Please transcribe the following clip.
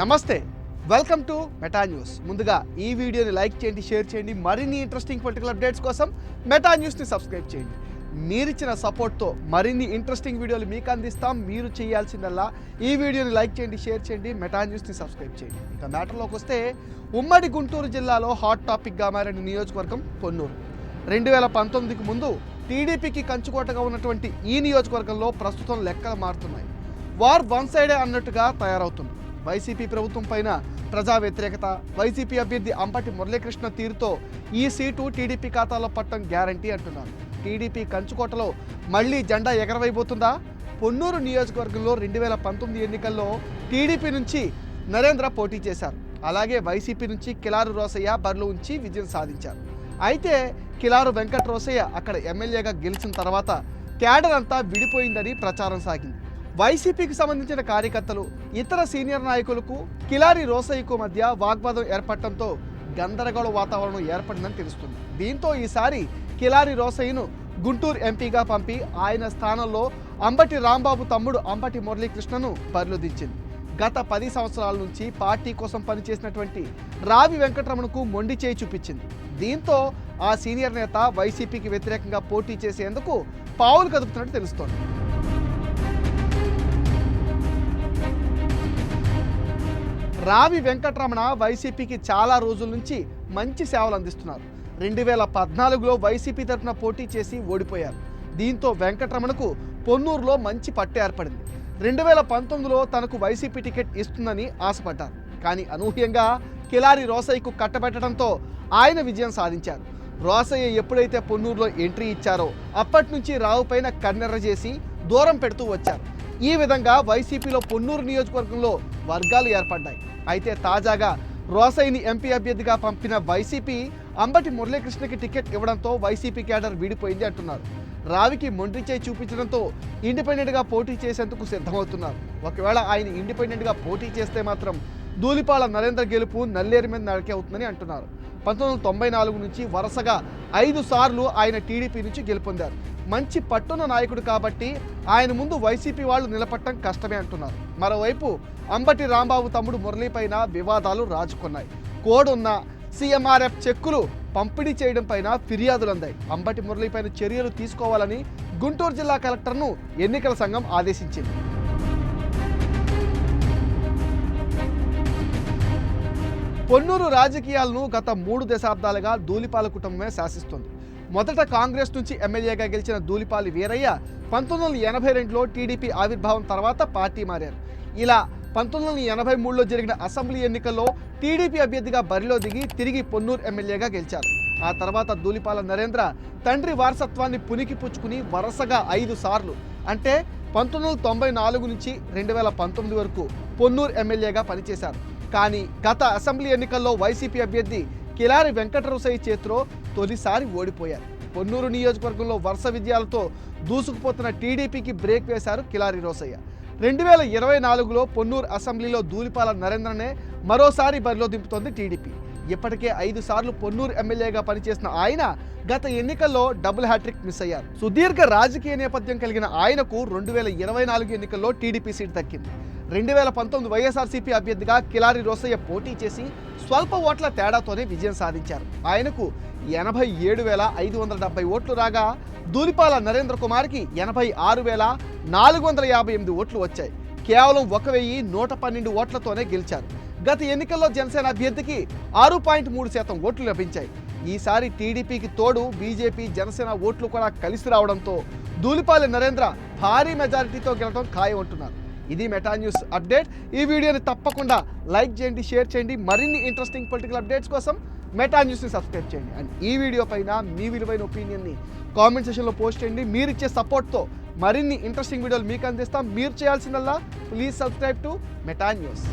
నమస్తే. Welcome to Meta news ముందుగా ఈ వీడియోని లైక్ చేయండి షేర్ చేయండి. మరిన్ని ఇంట్రెస్టింగ్ పొలిటికల్ అప్డేట్స్ కోసం మెటా న్యూస్ని సబ్స్క్రైబ్ చేయండి. మీరిచ్చిన సపోర్ట్తో మరిన్ని ఇంట్రెస్టింగ్ వీడియోలు మీకు అందిస్తాం. మీరు చేయాల్సిందల్లా ఈ వీడియోని లైక్ చేయండి షేర్ చేయండి. మెటా న్యూస్ని సబ్స్క్రైబ్ చేయండి. ఇక మ్యాటర్లోకి వస్తే ఉమ్మడి గుంటూరు జిల్లాలో హాట్ టాపిక్గా మారిన నియోజకవర్గం పొన్నూరు. రెండు వేల పంతొమ్మిదికి ముందు టీడీపీకి కంచుకోటగా ఉన్నటువంటి ఈ నియోజకవర్గంలో ప్రస్తుతం లెక్కలు మారుతున్నాయి. వార్ వన్ సైడే అన్నట్టుగా తయారవుతుంది. వైసీపీ ప్రభుత్వం పైన ప్రజా వ్యతిరేకత. వైసీపీ అభ్యర్థి అంపటి మురళీకృష్ణ తీరుతో ఈ సీటు టీడీపీ ఖాతాలో పట్టడం గ్యారంటీ అంటున్నారు. టీడీపీ కంచుకోటలో మళ్ళీ జెండా ఎగరవైపోతుందా పొన్నూరు నియోజకవర్గంలో రెండు వేల పంతొమ్మిది ఎన్నికల్లో టీడీపీ నుంచి నరేంద్ర పోటీ చేశారు. అలాగే వైసీపీ నుంచి కిలారు రోసయ్య బరిలో ఉంచి విజయం సాధించారు. అయితే కిలారు వెంకట రోసయ్య అక్కడ ఎమ్మెల్యేగా గెలిచిన తర్వాత క్యాడర్ అంతా విడిపోయిందని ప్రచారం సాగింది. వైసీపీకి సంబంధించిన కార్యకర్తలు ఇతర సీనియర్ నాయకులకు కిలారి రోసయ్యకు మధ్య వాగ్వాదం ఏర్పడటంతో గందరగోళ వాతావరణం ఏర్పడిందని తెలుస్తుంది. దీంతో ఈసారి కిలారి రోసయ్యను గుంటూరు ఎంపీగా పంపి ఆయన స్థానంలో అంబటి రాంబాబు తమ్ముడు అంబటి మురళీకృష్ణను పరిలోదించింది గత పది సంవత్సరాల నుంచి పార్టీ కోసం పనిచేసినటువంటి రావి వెంకటరమణకు మొండి చేయి చూపించింది. దీంతో ఆ సీనియర్ నేత వైసీపీకి వ్యతిరేకంగా పోటీ చేసేందుకు పావులు కదుపుతున్నట్టు తెలుస్తోంది. రావి వెంకటరమణ వైసీపీకి చాలా రోజుల నుంచి మంచి సేవలు అందిస్తున్నారు. రెండు వేల పద్నాలుగులో వైసీపీ తరఫున పోటీ చేసి ఓడిపోయారు. దీంతో వెంకటరమణకు పొన్నూరులో మంచి పట్టు ఏర్పడింది. రెండు వేల పంతొమ్మిదిలో తనకు వైసీపీ టికెట్ ఇస్తుందని ఆశపడ్డారు. కానీ అనూహ్యంగా కిలారి రోసయ్యకు కట్టబెట్టడంతో ఆయన విజయం సాధించారు. రోసయ్య ఎప్పుడైతే పొన్నూరులో ఎంట్రీ ఇచ్చారో అప్పటి నుంచి రావు పైన కన్నెర్ర చేసి దూరం పెడుతూ వచ్చారు. ఈ విధంగా వైసీపీలో పొన్నూరు నియోజకవర్గంలో వర్గాలు ఏర్పడ్డాయి. అయితే తాజాగా రోసైని ఎంపీ అభ్యర్థిగా పంపిన వైసీపీ అంబటి మురళీకృష్ణకి టికెట్ ఇవ్వడంతో వైసీపీ క్యాడర్ విడిపోయింది అంటున్నారు. రావికి మొండ్రి చేయి చూపించడంతో ఇండిపెండెంట్గా పోటీ చేసేందుకు సిద్ధమవుతున్నారు. ఒకవేళ ఆయన ఇండిపెండెంట్గా పోటీ చేస్తే మాత్రం ధూళిపాల నరేంద్ర గెలుపు నల్లేరు మీద నడకే అవుతుందని అంటున్నారు. పంతొమ్మిది వందల తొంభై నాలుగు నుంచి వరుసగా ఐదు సార్లు ఆయన టీడీపీ నుంచి గెలుపొందారు. మంచి పట్టున నాయకుడు కాబట్టి ఆయన ముందు వైసీపీ వాళ్ళు నిలబట్టడం కష్టమే అంటున్నారు. మరోవైపు అంబటి రాంబాబు తమ్ముడు మురళీ పైన వివాదాలు రాజుకున్నాయి. కోడ్ ఉన్న సీఎంఆర్ఎఫ్ చెక్కులు పంపిణీ చేయడం పైన ఫిర్యాదులు అందాయి. అంబటి మురళీ పైన చర్యలు తీసుకోవాలని గుంటూరు జిల్లా కలెక్టర్ను ఎన్నికల సంఘం ఆదేశించింది. పొన్నూరు రాజకీయాలను గత మూడు దశాబ్దాలుగా ధూళిపాల కుటుంబమే శాసిస్తుంది. మొదట కాంగ్రెస్ నుంచి ఎమ్మెల్యేగా గెలిచిన ధూళిపాలి వీరయ్య పంతొమ్మిది వందల ఎనభై రెండులో టీడీపీ ఆవిర్భావం తర్వాత పార్టీ మారారు. ఇలా పంతొమ్మిది వందల ఎనభై మూడులో జరిగిన అసెంబ్లీ ఎన్నికల్లో టీడీపీ అభ్యర్థిగా బరిలో దిగి తిరిగి పొన్నూరు ఎమ్మెల్యేగా గెలిచారు. ఆ తర్వాత ధూళిపాల నరేంద్ర తండ్రి వారసత్వాన్ని పునికి పుచ్చుకుని వరుసగా ఐదు సార్లు అంటే పంతొమ్మిది వందల తొంభై నాలుగు నుంచి రెండు వేల పంతొమ్మిది వరకు పొన్నూరు ఎమ్మెల్యేగా పనిచేశారు. కానీ గత అసెంబ్లీ ఎన్నికల్లో వైసీపీ అభ్యర్థి కిలారి వెంకటరసయ్య చేతిలో తొలిసారి ఓడిపోయారు. పొన్నూరు నియోజకవర్గంలో వరుస విజయాలతో దూసుకుపోతున్న టీడీపీకి బ్రేక్ వేశారు కిలారి రోసయ్య. రెండు వేల ఇరవై నాలుగులో పొన్నూరు అసెంబ్లీలో ధూళిపాల నరేంద్రనే మరోసారి బరిలో దింపుతోంది టీడీపీ. ఇప్పటికే ఐదు సార్లు పొన్నూరు ఎమ్మెల్యేగా పనిచేసిన ఆయన గత ఎన్నికల్లో డబుల్ హ్యాట్రిక్ మిస్ అయ్యారు. సుదీర్ఘ రాజకీయ నేపథ్యం కలిగిన ఆయనకు రెండు వేల ఇరవై నాలుగు ఎన్నికల్లో టీడీపీ సీట్ దక్కింది. రెండు వేల పంతొమ్మిది వైఎస్ఆర్సీపీ అభ్యర్థిగా కిలారి రోసయ్య పోటీ చేసి స్వల్ప ఓట్ల తేడాతోనే విజయం సాధించారు. ఆయనకు ఎనభై ఏడు వేల ఐదు వందల డెబ్బై ఓట్లు రాగా దూలిపాల నరేంద్ర కుమార్కి ఎనభై ఆరు వేల నాలుగు వందల యాభై ఎనిమిది ఓట్లు వచ్చాయి. కేవలం ఒక వెయ్యి నూట పన్నెండు ఓట్లతోనే గెలిచారు. గత ఎన్నికల్లో జనసేన అభ్యర్థికి ఆరు పాయింట్ మూడు శాతం ఓట్లు లభించాయి. ఈసారి టీడీపీకి తోడు బీజేపీ జనసేన ఓట్లు కూడా కలిసి రావడంతో దూలిపాలి నరేంద్ర భారీ మెజారిటీతో గెలవడం ఖాయమంటున్నారు ఇది మెటా న్యూస్ అప్డేట్. ఈ వీడియోని తప్పకుండా లైక్ చేయండి షేర్ చేయండి. మరిన్ని ఇంట్రెస్టింగ్ పొలిటికల్ అప్డేట్స్ కోసం మెటా న్యూస్ని సబ్స్క్రైబ్ చేయండి. అండ్ ఈ వీడియో పైన మీ విలువైన ఒపీనియన్ని కామెంట్ సెషన్లో పోస్ట్ చేయండి. మీరు ఇచ్చే సపోర్ట్తో మరిన్ని ఇంట్రెస్టింగ్ వీడియోలు మీకు అందిస్తాం. మీరు చేయాల్సిందల్లా please subscribe to Meta News